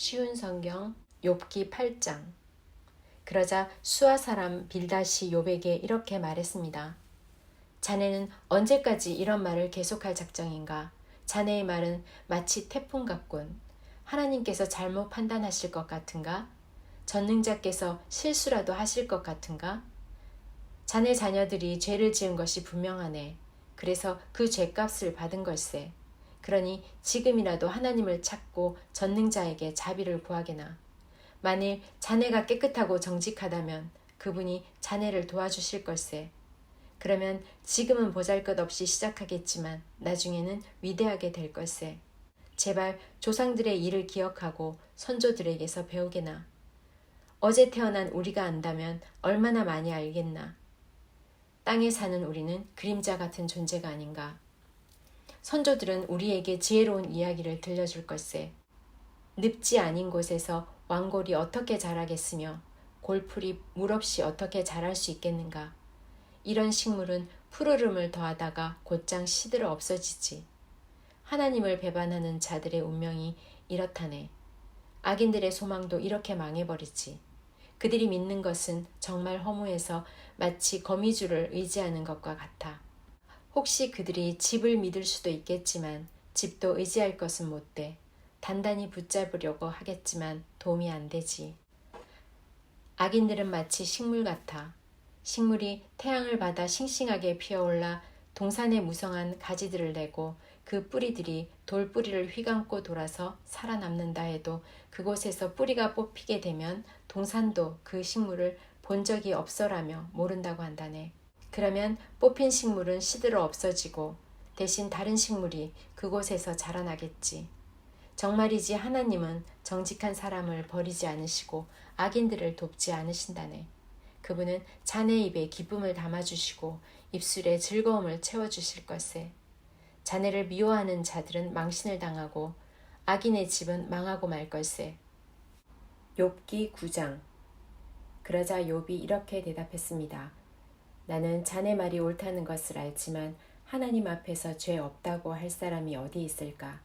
쉬운 성경 욥기 8장 그러자 수아 사람 빌다시 욥에게 이렇게 말했습니다. 자네는 언제까지 이런 말을 계속할 작정인가? 자네의 말은 마치 태풍 같군. 하나님께서 잘못 판단하실 것 같은가? 전능자께서 실수라도 하실 것 같은가? 자네 자녀들이 죄를 지은 것이 분명하네. 그래서 그 죄값을 받은 걸세. 그러니 지금이라도 하나님을 찾고 전능자에게 자비를 구하게나. 만일 자네가 깨끗하고 정직하다면 그분이 자네를 도와주실 걸세. 그러면 지금은 보잘 것 없이 시작하겠지만 나중에는 위대하게 될 걸세. 제발 조상들의 일을 기억하고 선조들에게서 배우게나. 어제 태어난 우리가 안다면 얼마나 많이 알겠나. 땅에 사는 우리는 그림자 같은 존재가 아닌가. 선조들은 우리에게 지혜로운 이야기를 들려줄 걸세. 늪지 아닌 곳에서 왕골이 어떻게 자라겠으며 골풀이 물 없이 어떻게 자랄 수 있겠는가. 이런 식물은 푸르름을 더하다가 곧장 시들어 없어지지. 하나님을 배반하는 자들의 운명이 이렇다네. 악인들의 소망도 이렇게 망해버리지. 그들이 믿는 것은 정말 허무해서 마치 거미줄을 의지하는 것과 같아. 혹시 그들이 집을 믿을 수도 있겠지만 집도 의지할 것은 못 돼. 단단히 붙잡으려고 하겠지만 도움이 안 되지. 악인들은 마치 식물 같아. 식물이 태양을 받아 싱싱하게 피어올라 동산에 무성한 가지들을 내고 그 뿌리들이 돌뿌리를 휘감고 돌아서 살아남는다 해도 그곳에서 뿌리가 뽑히게 되면 동산도 그 식물을 본 적이 없어라며 모른다고 한다네. 그러면 뽑힌 식물은 시들어 없어지고 대신 다른 식물이 그곳에서 자라나겠지. 정말이지 하나님은 정직한 사람을 버리지 않으시고 악인들을 돕지 않으신다네. 그분은 자네 입에 기쁨을 담아주시고 입술에 즐거움을 채워주실 것에 자네를 미워하는 자들은 망신을 당하고 악인의 집은 망하고 말 걸세. 욥기 9장 그러자 욥이 이렇게 대답했습니다. 나는 자네 말이 옳다는 것을 알지만 하나님 앞에서 죄 없다고 할 사람이 어디 있을까?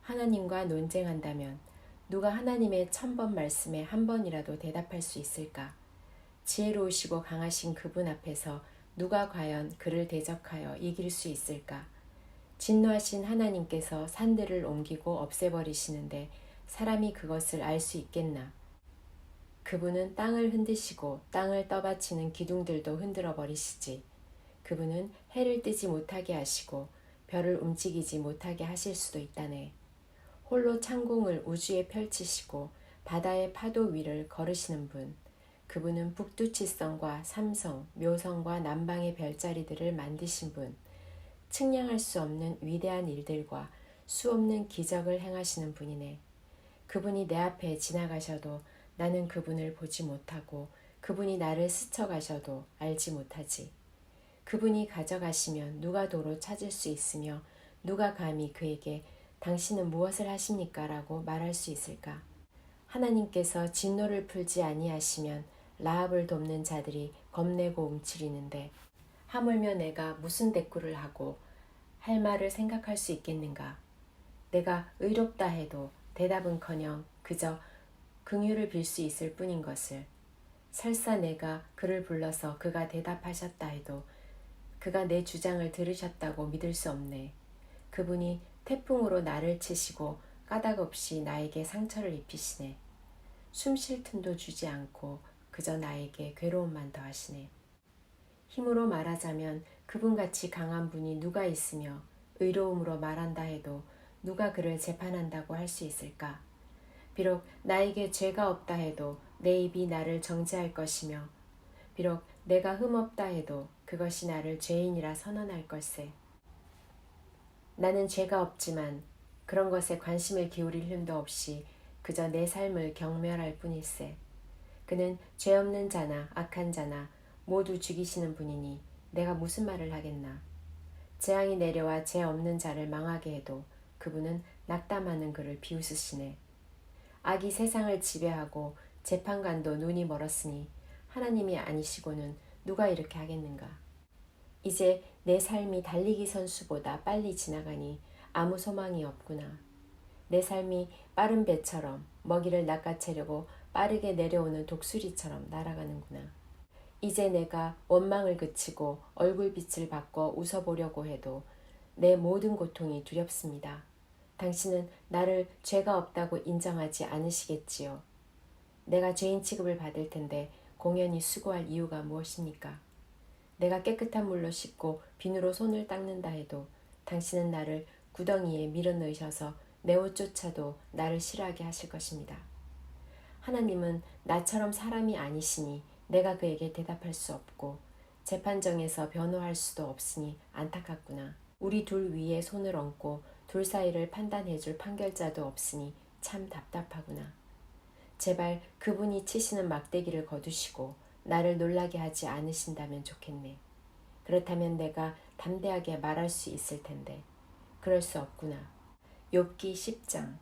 하나님과 논쟁한다면 누가 하나님의 천번 말씀에 한 번이라도 대답할 수 있을까? 지혜로우시고 강하신 그분 앞에서 누가 과연 그를 대적하여 이길 수 있을까? 진노하신 하나님께서 산들을 옮기고 없애버리시는데 사람이 그것을 알 수 있겠나? 그분은 땅을 흔드시고 땅을 떠받치는 기둥들도 흔들어 버리시지. 그분은 해를 뜨지 못하게 하시고 별을 움직이지 못하게 하실 수도 있다네. 홀로 창공을 우주에 펼치시고 바다의 파도 위를 걸으시는 분. 그분은 북두칠성과 삼성, 묘성과 남방의 별자리들을 만드신 분. 측량할 수 없는 위대한 일들과 수 없는 기적을 행하시는 분이네. 그분이 내 앞에 지나가셔도 나는 그분을 보지 못하고 그분이 나를 스쳐 가셔도 알지 못하지. 그분이 가져가시면 누가 도로 찾을 수 있으며 누가 감히 그에게 당신은 무엇을 하십니까? 라고 말할 수 있을까? 하나님께서 진노를 풀지 아니하시면 라합을 돕는 자들이 겁내고 움츠리는데 하물며 내가 무슨 대꾸를 하고 할 말을 생각할 수 있겠는가? 내가 의롭다 해도 대답은커녕 그저 긍휼을 빌 수 있을 뿐인 것을 설사 내가 그를 불러서 그가 대답하셨다 해도 그가 내 주장을 들으셨다고 믿을 수 없네. 그분이 태풍으로 나를 치시고 까닭 없이 나에게 상처를 입히시네. 숨 쉴 틈도 주지 않고 그저 나에게 괴로움만 더하시네. 힘으로 말하자면 그분같이 강한 분이 누가 있으며 의로움으로 말한다 해도 누가 그를 재판한다고 할 수 있을까? 비록 나에게 죄가 없다 해도 내 입이 나를 정죄할 것이며 비록 내가 흠없다 해도 그것이 나를 죄인이라 선언할 걸세. 나는 죄가 없지만 그런 것에 관심을 기울일 힘도 없이 그저 내 삶을 경멸할 뿐일세. 그는 죄 없는 자나 악한 자나 모두 죽이시는 분이니 내가 무슨 말을 하겠나. 재앙이 내려와 죄 없는 자를 망하게 해도 그분은 낙담하는 그를 비웃으시네. 악이 세상을 지배하고 재판관도 눈이 멀었으니 하나님이 아니시고는 누가 이렇게 하겠는가. 이제 내 삶이 달리기 선수보다 빨리 지나가니 아무 소망이 없구나. 내 삶이 빠른 배처럼 먹이를 낚아채려고 빠르게 내려오는 독수리처럼 날아가는구나. 이제 내가 원망을 그치고 얼굴빛을 바꿔 웃어보려고 해도 내 모든 고통이 두렵습니다. 당신은 나를 죄가 없다고 인정하지 않으시겠지요. 내가 죄인 취급을 받을 텐데 공연히 수고할 이유가 무엇입니까? 내가 깨끗한 물로 씻고 비누로 손을 닦는다 해도 당신은 나를 구덩이에 밀어넣으셔서 내 옷조차도 나를 싫어하게 하실 것입니다. 하나님은 나처럼 사람이 아니시니 내가 그에게 대답할 수 없고 재판정에서 변호할 수도 없으니 안타깝구나. 우리 둘 위에 손을 얹고 둘 사이를 판단해 줄 판결자도 없으니 참 답답하구나. 제발 그분이 치시는 막대기를 거두시고 나를 놀라게 하지 않으신다면 좋겠네. 그렇다면 내가 담대하게 말할 수 있을 텐데 그럴 수 없구나. 욥기 10장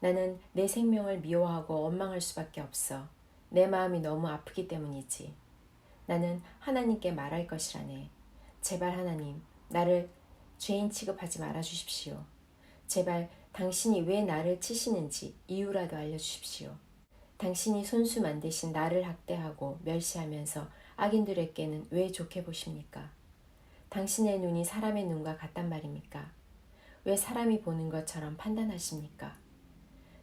나는 내 생명을 미워하고 원망할 수밖에 없어. 내 마음이 너무 아프기 때문이지. 나는 하나님께 말할 것이라네. 제발 하나님, 나를 죄인 취급하지 말아 주십시오. 제발 당신이 왜 나를 치시는지 이유라도 알려주십시오. 당신이 손수 만드신 나를 학대하고 멸시하면서 악인들에게는 왜 좋게 보십니까? 당신의 눈이 사람의 눈과 같단 말입니까? 왜 사람이 보는 것처럼 판단하십니까?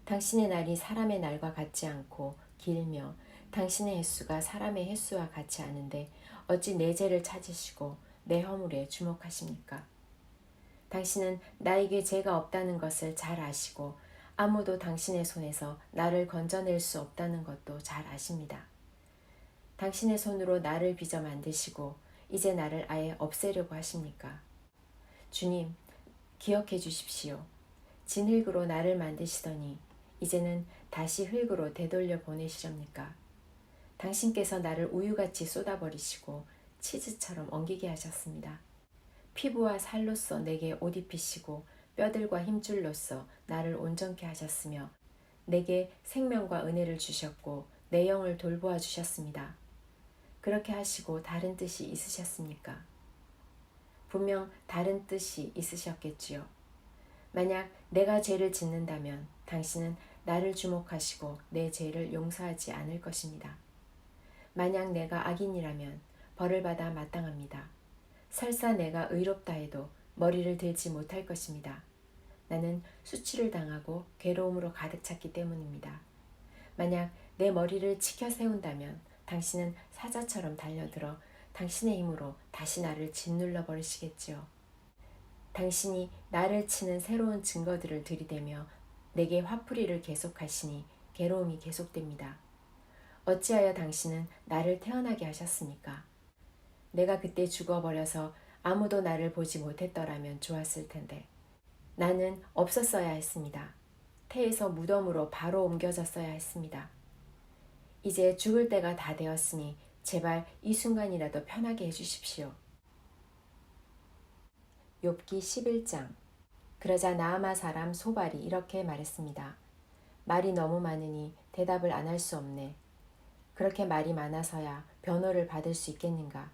당신의 날이 사람의 날과 같지 않고 길며 당신의 횟수가 사람의 횟수와 같지 않은데 어찌 내 죄를 찾으시고 내 허물에 주목하십니까? 당신은 나에게 죄가 없다는 것을 잘 아시고 아무도 당신의 손에서 나를 건져낼 수 없다는 것도 잘 아십니다. 당신의 손으로 나를 빚어 만드시고 이제 나를 아예 없애려고 하십니까? 주님, 기억해 주십시오. 진흙으로 나를 만드시더니 이제는 다시 흙으로 되돌려 보내시렵니까? 당신께서 나를 우유같이 쏟아버리시고 치즈처럼 엉기게 하셨습니다. 피부와 살로서 내게 옷 입히시고 뼈들과 힘줄로서 나를 온전케 하셨으며 내게 생명과 은혜를 주셨고 내 영을 돌보아 주셨습니다. 그렇게 하시고 다른 뜻이 있으셨습니까? 분명 다른 뜻이 있으셨겠지요. 만약 내가 죄를 짓는다면 당신은 나를 주목하시고 내 죄를 용서하지 않을 것입니다. 만약 내가 악인이라면 벌을 받아 마땅합니다. 설사 내가 의롭다 해도 머리를 들지 못할 것입니다. 나는 수치를 당하고 괴로움으로 가득 찼기 때문입니다. 만약 내 머리를 치켜 세운다면 당신은 사자처럼 달려들어 당신의 힘으로 다시 나를 짓눌러 버리시겠지요. 당신이 나를 치는 새로운 증거들을 들이대며 내게 화풀이를 계속하시니 괴로움이 계속됩니다. 어찌하여 당신은 나를 태어나게 하셨습니까? 내가 그때 죽어버려서 아무도 나를 보지 못했더라면 좋았을 텐데. 나는 없었어야 했습니다. 태에서 무덤으로 바로 옮겨졌어야 했습니다. 이제 죽을 때가 다 되었으니 제발 이 순간이라도 편하게 해주십시오. 욥기 11장 그러자 나아마 사람 소발이 이렇게 말했습니다. 말이 너무 많으니 대답을 안 할 수 없네. 그렇게 말이 많아서야 변호를 받을 수 있겠는가?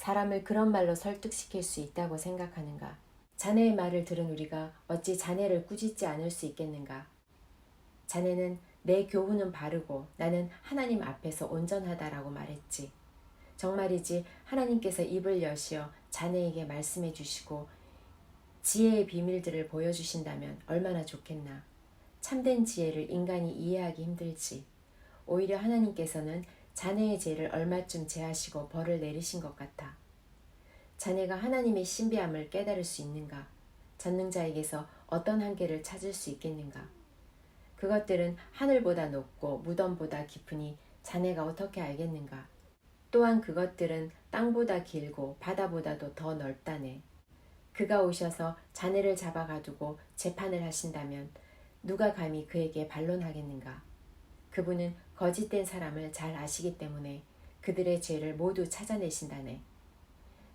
사람을 그런 말로 설득시킬 수 있다고 생각하는가? 자네의 말을 들은 우리가 어찌 자네를 꾸짖지 않을 수 있겠는가? 자네는 내 교훈은 바르고 나는 하나님 앞에서 온전하다라고 말했지. 정말이지 하나님께서 입을 여시어 자네에게 말씀해 주시고 지혜의 비밀들을 보여주신다면 얼마나 좋겠나. 참된 지혜를 인간이 이해하기 힘들지. 오히려 하나님께서는 자네의 죄를 얼마쯤 제하시고 벌을 내리신 것 같아. 자네가 하나님의 신비함을 깨달을 수 있는가? 전능자에게서 어떤 한계를 찾을 수 있겠는가? 그것들은 하늘보다 높고 무덤보다 깊으니 자네가 어떻게 알겠는가? 또한 그것들은 땅보다 길고 바다보다도 더 넓다네. 그가 오셔서 자네를 잡아 가두고 재판을 하신다면 누가 감히 그에게 반론하겠는가? 그분은 거짓된 사람을 잘 아시기 때문에 그들의 죄를 모두 찾아내신다네.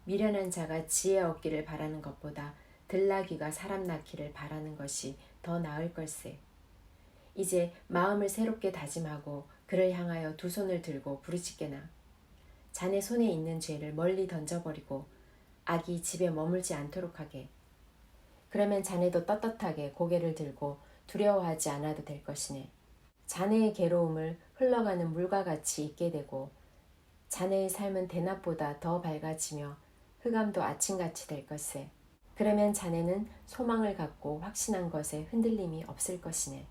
미련한 자가 지혜 얻기를 바라는 것보다 들나귀가 사람 낳기를 바라는 것이 더 나을 걸세. 이제 마음을 새롭게 다짐하고 그를 향하여 두 손을 들고 부르짖게나. 자네 손에 있는 죄를 멀리 던져버리고 악이 집에 머물지 않도록 하게. 그러면 자네도 떳떳하게 고개를 들고 두려워하지 않아도 될 것이네. 자네의 괴로움을 흘러가는 물과 같이 잊게 되고 자네의 삶은 대낮보다 더 밝아지며 흑암도 아침같이 될 것에. 그러면 자네는 소망을 갖고 확신한 것에 흔들림이 없을 것이네.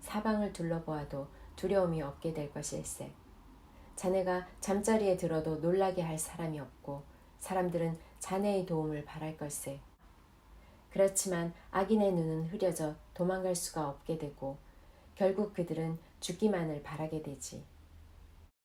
사방을 둘러보아도 두려움이 없게 될 것일세. 자네가 잠자리에 들어도 놀라게 할 사람이 없고 사람들은 자네의 도움을 바랄 걸세. 그렇지만 악인의 눈은 흐려져 도망갈 수가 없게 되고 결국 그들은 죽기만을 바라게 되지.